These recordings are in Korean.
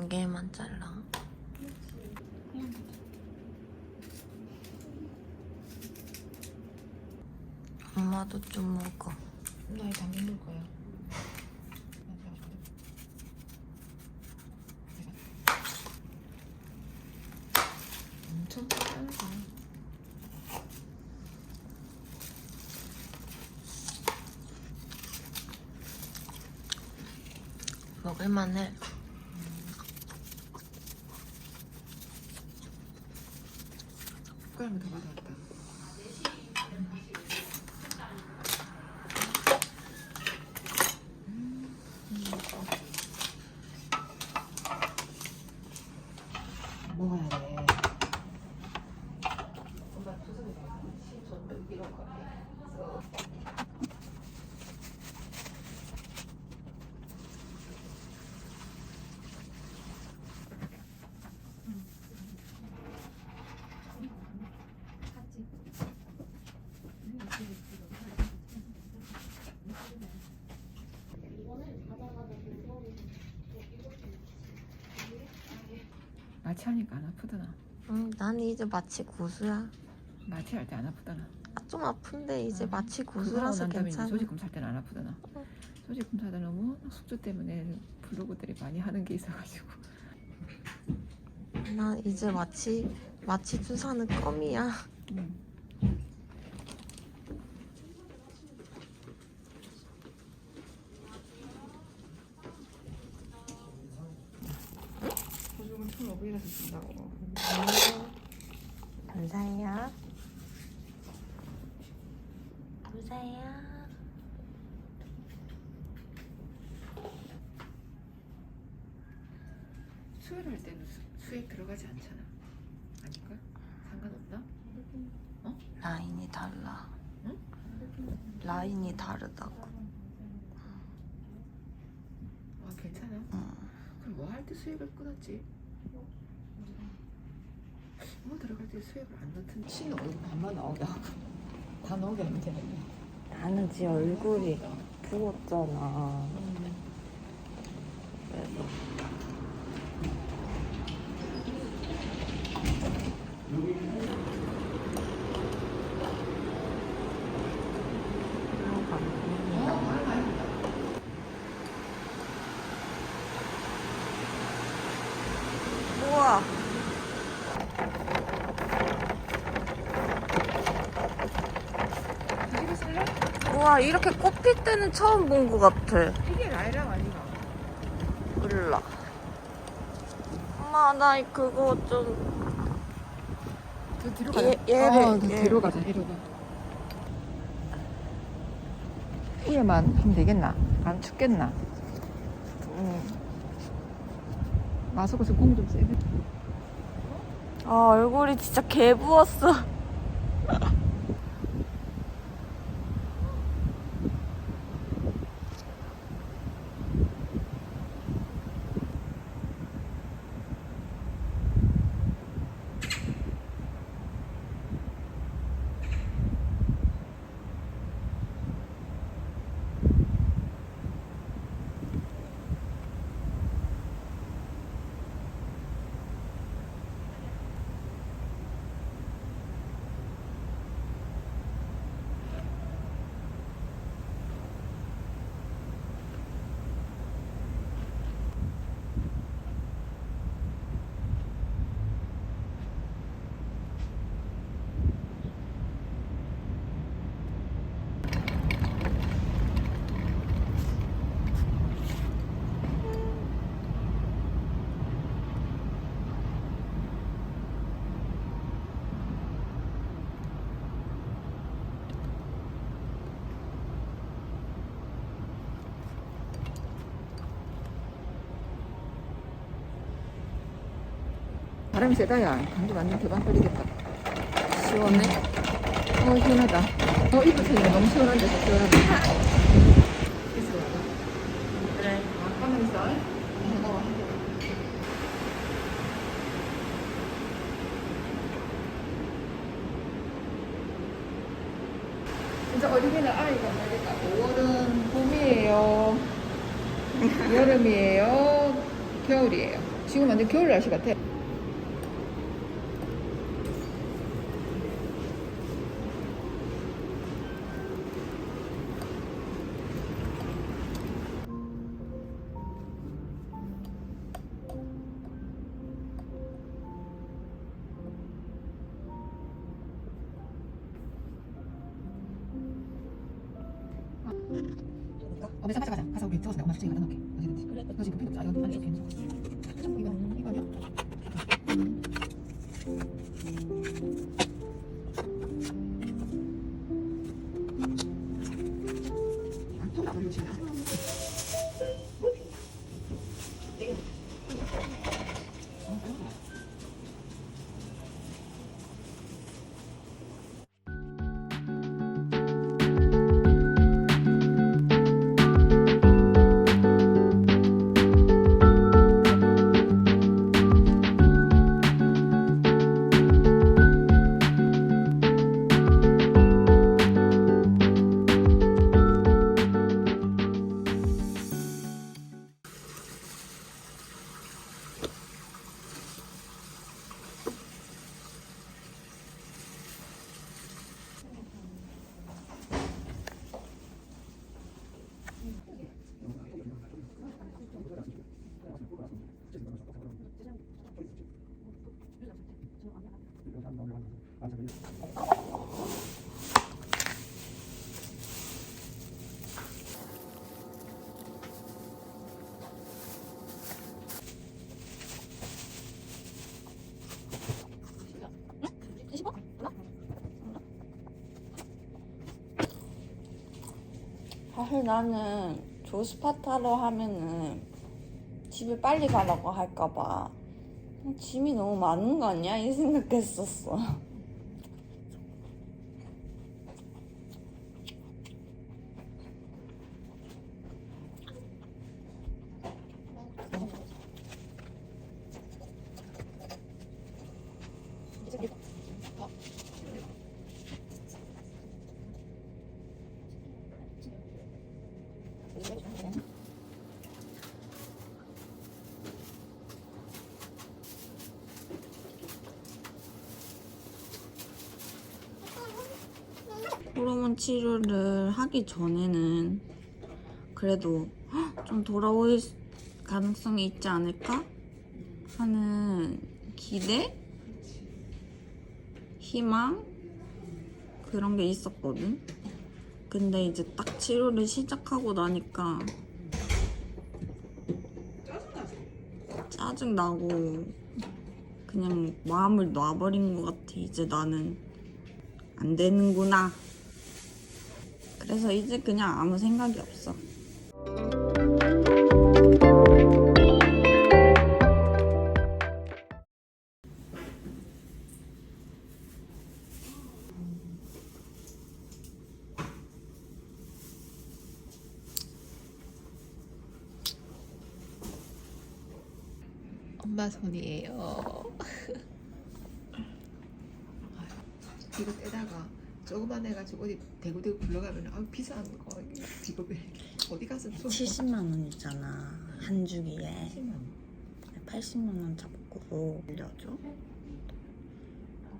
반 개만 잘라. 엄마도 좀 먹어. 나 이거 안 먹을 거야. 엄청 짜다. 먹을만해. 숟가락 더 가져왔다. 먹어야 돼. 마취 하니까 안 아프더나. 응, 난 이제 마취 고수야. 마취 할 때 안 아프더나. 아, 좀 아픈데 이제 그거 하고 고수라서 괜찮아. 조직금 살 때는 안 아프더나. 어. 조직금 살 때는 워낙 숙주 때문에 블로그들이 많이 하는 게 있어가지고. 난 이제 마취 마취 주사는 껌이야. 응. 보증은 1,500이라서 준다고. 감사해요. 감사해요. 수혈할 때는 수, 수액 들어가지 않잖아. 아닐까? 상관없나? 라인이 달라. 응? 라인이 다르다고. 아 괜찮아. 응. 그럼 뭐 할 때 수액을 끊었지? 뭐 들어갈 때 수액을 안 넣든 신 얼굴 반만 나오게 하고 다 나오게 하면 되는데. 나는 지 얼굴이 부었잖아. 그래서 우와. 이거 살래? 우와 이렇게 꽃필 때는 처음 본 것 같아. 이게 라이랑 아니가? 몰라. 엄마 나 그거 좀 저 뒤로 얘- 얘를- 어, 그 얘. 뒤로 가자. 뒤로 가. 위에만 하면 되겠나? 안 춥겠나? 음. 마스크 공좀 세게. 아 얼굴이 진짜 개 부었어. 바람이 세다 야. 감기 완전 대박 걸리겠다. 시원해? 어 시원하다. 어 이불 틀리면 너무 시원한데 시원하다. 있어. 그래. 가만 있어. 어. 이제 어디게는 아이가 말겠다. 5월은 봄이에요. 여름이에요. 겨울이에요. 지금 완전 겨울 날씨 같아. 어, 매상 가자 가자. 가서 우리 내가 엄마 수제에 갖다 놓을게. 어디든지. 그래. 너 지금 필요 없어. 아, 이거 아니 괜찮아. 이거 이거 아니야? 아, 또 나버리고 싶다. 사실 나는 조스파타로 하면은 집에 빨리 가라고 할까봐 짐이 너무 많은 거 아니야? 이 생각했었어. 호르몬 치료를 하기 전에는 그래도 헉, 좀 돌아올 가능성이 있지 않을까 하는 기대, 희망 그런 게 있었거든. 근데 이제 딱 치료를 시작하고 나니까 짜증 나고 그냥 마음을 놔버린 것 같아. 이제 나는 안 되는구나. 그래서 이제 그냥 아무 생각이 없어. 엄마 손이에요. 이거 떼다가 조그만 해가지고 어디 대구대구 불러가면 아 비싼 거 이거 어디 가서 좀 70만 원이잖아. 한 주기에 70만 원. 80만 원 잡고 빌려줘.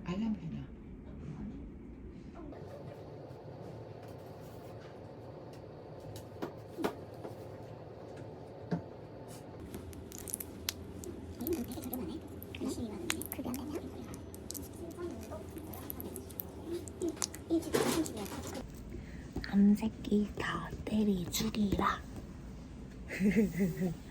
알람 해 놔. 암새끼 다 때리 죽이라.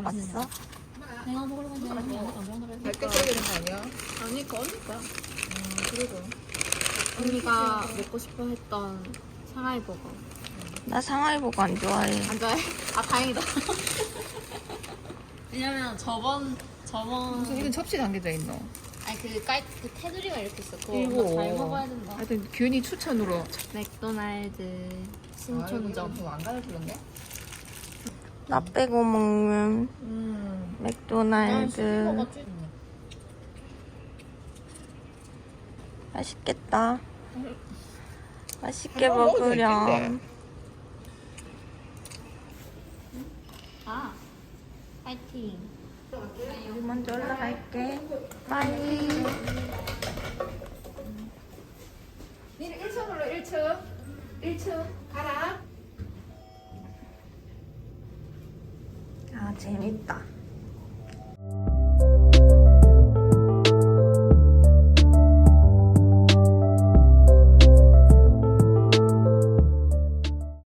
먹어봤어? 내가 안 먹으려고 밝게 써야 되는 거 아니야? 아니 그 언니 거야. 음, 그래도. 언니가 먹고 싶어 했던 상하이 버거. 나 상하이버거 안 좋아해. 안 좋아해? 아 다행이다. 왜냐면 저번 저번 무슨 이건 접시 담겨져 있노? 아니 그 깔, 그 테두리가 이렇게 있어. 그거. 엄마 잘 먹어야 된다. 하여튼 균이 추천으로. 맥도날드 아, 신촌점. 안 가르쳐줬네? 나 빼고 먹는 음. 맥도날드. 맛있겠다. 맛있게 먹어도 먹으렴. 아 파이팅. 여기 먼저 올라갈게. 빠이. 니는 1층으로 1층. 1층. 가라. 아, 재밌다.